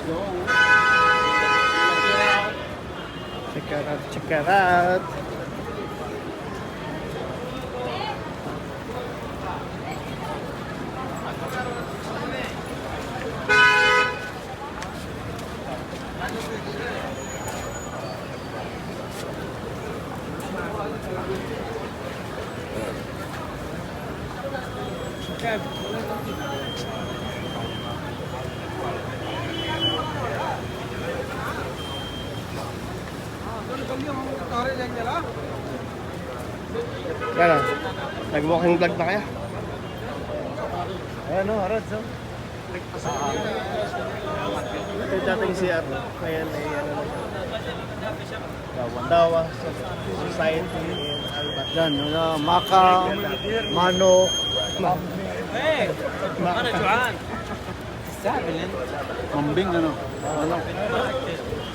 Let's go. Check it out, check it out. Ano? Nag-walking vlog na kaya? Ayan o, Arad. So. Ito yung dating CR. Ngayon ay ano na siya. Dawa. Society in Alba. Yan, ano, maka, mano, mambing, ano. Ano?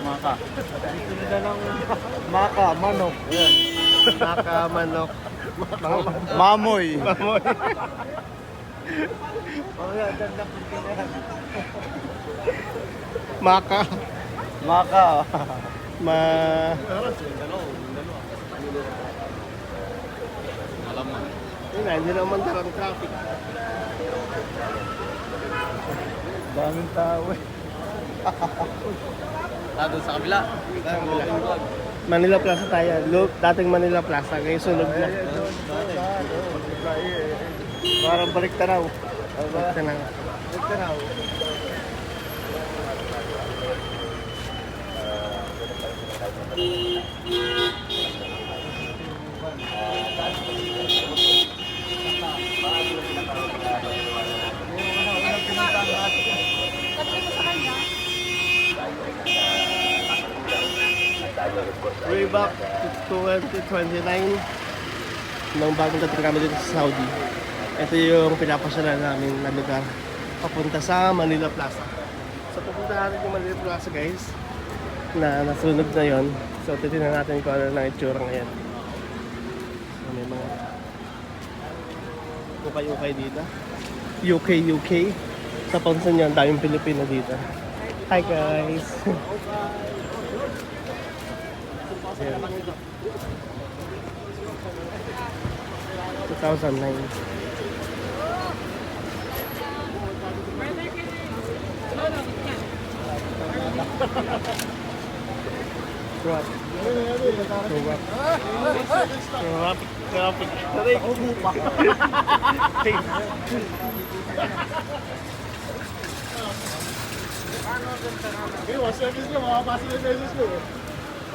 Maka. Maka, manok. Yan. Naka, manok. Mamoy. Mamoy. Maka. Maka. Ma... Yun na, hindi naman darang traffic. Daming tao eh. Lado sa kabila. Manila Plaza tayo. Look, dating Manila Plaza. Ngayon sunog na. Parang balik tanaw. Ito na. Balik tanaw. Way back to 2029 nung bagong dating kami dito sa Saudi. Ito yung pinapasyalan namin na lugar papunta sa Manila Plaza. So pupunta natin yung Manila Plaza guys na nasunog na yon. So titignan natin kung ano na itsura ngayon. So may mga ukay-ukay dito. UK, UK. Sa pansin nyo, ang daming Pilipino dito. Hi guys! Ayan. 2009. Grab. Grab. Grab. Grab. Okay, one service nyo, makapasa yung beses nyo.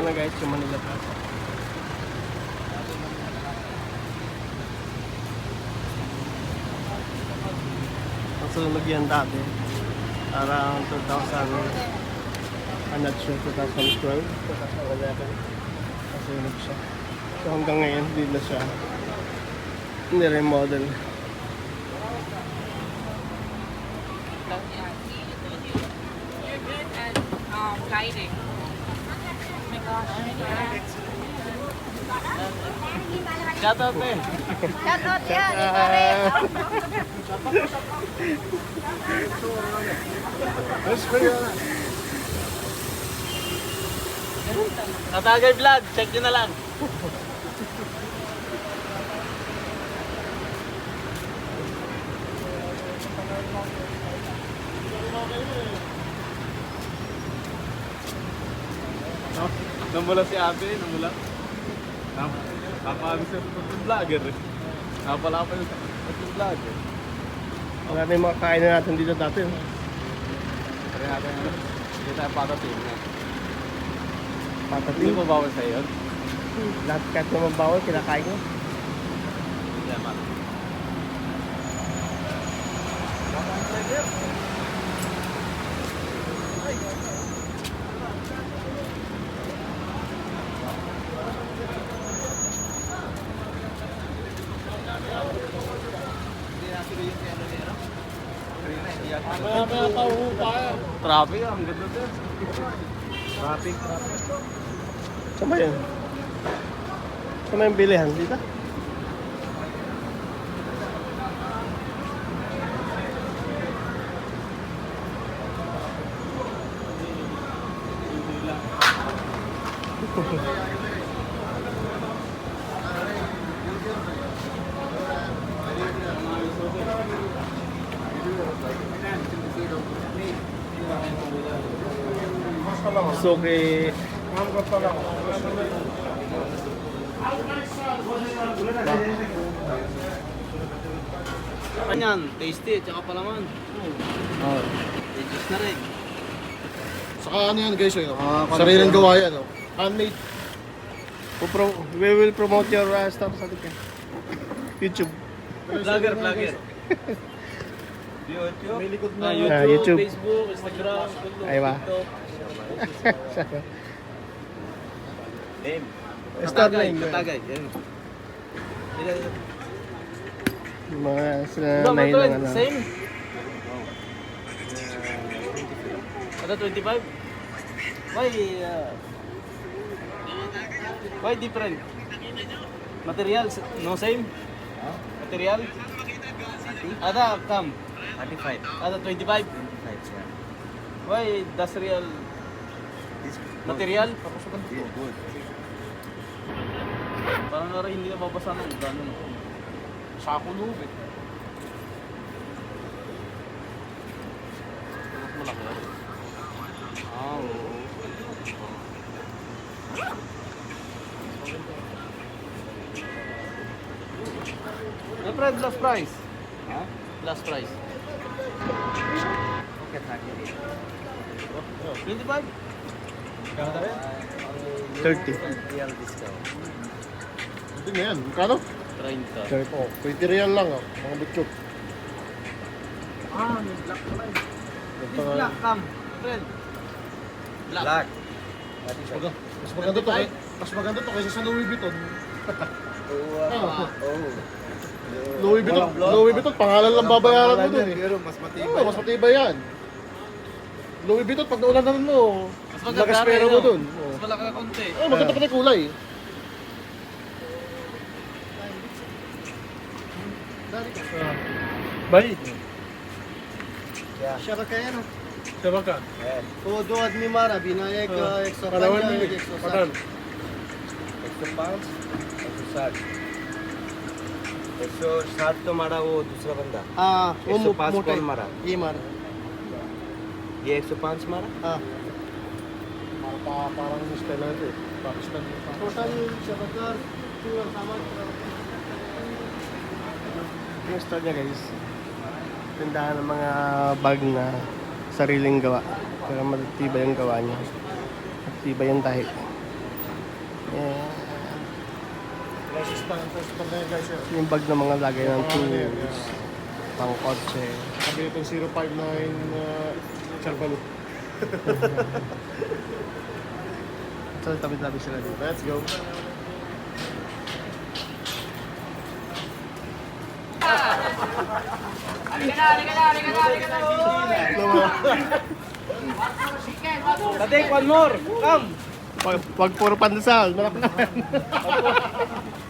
Ito na guys, yung Manila Plaza. Ang sunog yan dati. Around 2000, I'm not sure, 2012, 2011. Nasunog siya. So hanggang ngayon, hindi na siya niremodel. You're good at um, guiding. Shout out eh. Shout out yan, eh, pare. Ayos ko yun. Natagay vlog. Check nyo na lang. Namula si ate, namula. Nakakaalis yung food vlogger eh. Napala pa yung food vlogger. Wala na yung mga kain na natin dito dati. no? Kaya natin, hindi tayo patatin na. Hindi mo bawal sa iyo? Lahat kahit naman bawal, kinakain ko. Hindi naman. Kaya kaya paupa yan. Traffic, ang ganda din. Traffic, traffic. Saan yun? Saan ba yung bilihan? Dito? Suki Kanyan, tasty, tsaka palaman. Oh. Ages na rin. Saka ano yan guys, yun. Ah, Sariling gawa yan. Oh. Handmade. Pro we will promote your uh, stuff sa atin. YouTube. Vlogger, vlogger. YouTube? May likod Ah. YouTube, Ah, YouTube. Facebook, Instagram, Facebook, Ay, ba? TikTok. Name. Start Katagay. Yan. Yung Mga sila Ba, ilang ano. Same. Ano, 25? Why, uh, why different? Materials, no same? Material? Ada, kam? 35. Ada, 25? Why das real material? good. Parang nga rin hindi nababasa ng gano'n. Sako loob eh. Mas malaki na rin. Ah, oo. Eh, last price. Ha? Last price. 25? 30. Real discount. Hindi na yan. Kano? 30. 30. Oh, 20 real lang oh. Mga butchok. Ah, may black eh. Ito This black, Cam. Fred. Black. Black. Mas maganda to kay mas maganda to kaysa sa Louis Vuitton. Oh, uh, oh. Louis Vuitton, Walang blood. Louis Vuitton, pangalan lang babayaran mo dun eh. Pero mas matibay. Oo, mas matibay yan. Louis Vuitton, pag naulanan mo, mas maganda rin, mo no? dun. Oo. Mas malaki na konti. Oo, maganda pa na yung kulay. Dali ka. Bay. Şebekeye no? Şebeka. Evet. O do admi mara bina ek ek sopan ek sopan. Ek sopan. Ek sopan. एक सौ साठ तो मारा वो दूसरा बंदा हाँ वो मोटा मारा ये मारा ये एक सौ पाँच मारा हाँ Pakistan total Yes talaga guys. Tindahan ng mga bag na sariling gawa para matitibay ang gawa niya. Matitibay ang tahi. Yeah. Resistant, resistant na yan guys yan. Yung bag na mga lagay ng tools, pang kotse. Sabi itong 059 uh, Charbalu. So, tabi-tabi sila dito. Let's go. Take one more. Come. Wag, wag puro pandesal. Malaki naman.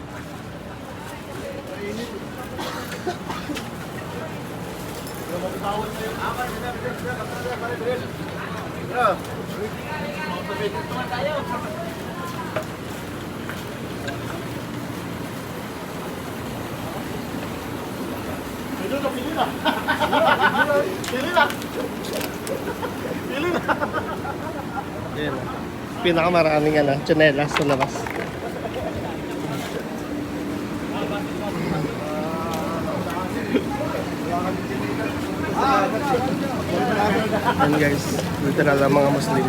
Medyo napili na. Pili na. Ayan. Pinakamaraming ano, tsinelas sa labas. Ayan guys, literal ang mga Muslim.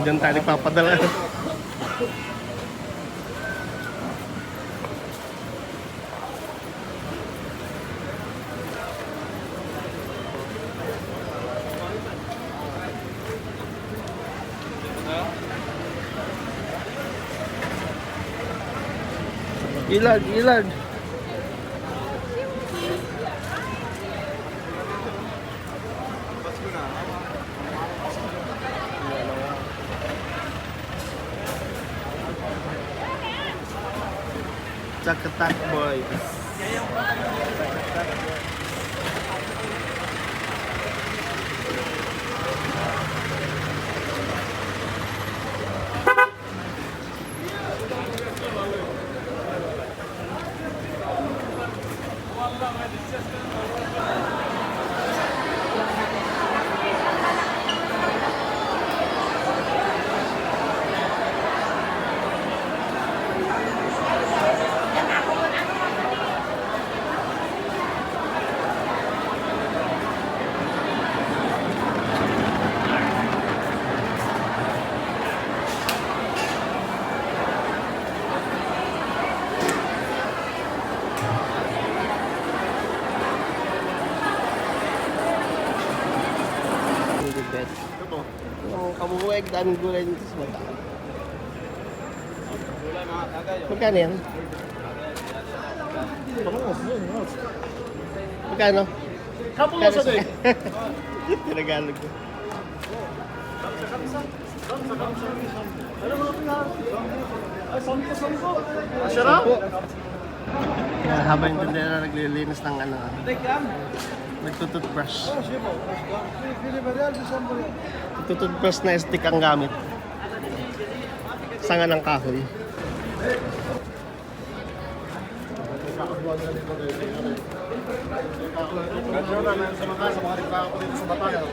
Diyan tayo nagpapadala. Ilag, ilag. Chakatak boys. Hindi Yung kabuwag, daming gulay dito sa mata. Magkano yan? Magkano? Kapo mo sa din. Tinagalog ko. Ano mga pinag? Ay, sampo-sampo. Masarap. Kaya habang yung tindera naglilinis ng ano, nagtututbrush. Tututbrush na stick ang gamit. Sanga ng kahoy. Medyo na na sa mga sa mga reklamo ko dito sa Batayan.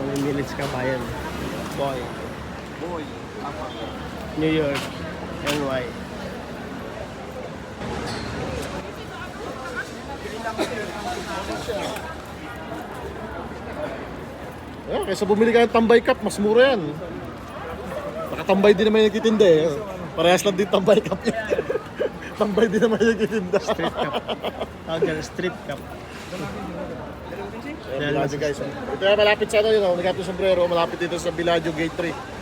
Mamimilit sa kabayan. Boy. Boy, apa? New York. NY. Eh, kaysa bumili ka ng tambay cup, mas mura yan. Nakatambay din naman yung nagtitinda eh. Parehas lang din tambay cup niya. tambay din naman yung nagtitinda. Street cup. Tawag yan, street cup. Ayan, guys. Ito yung malapit sa ano yun, oh, sa sombrero, malapit dito sa Villaggio Gate 3.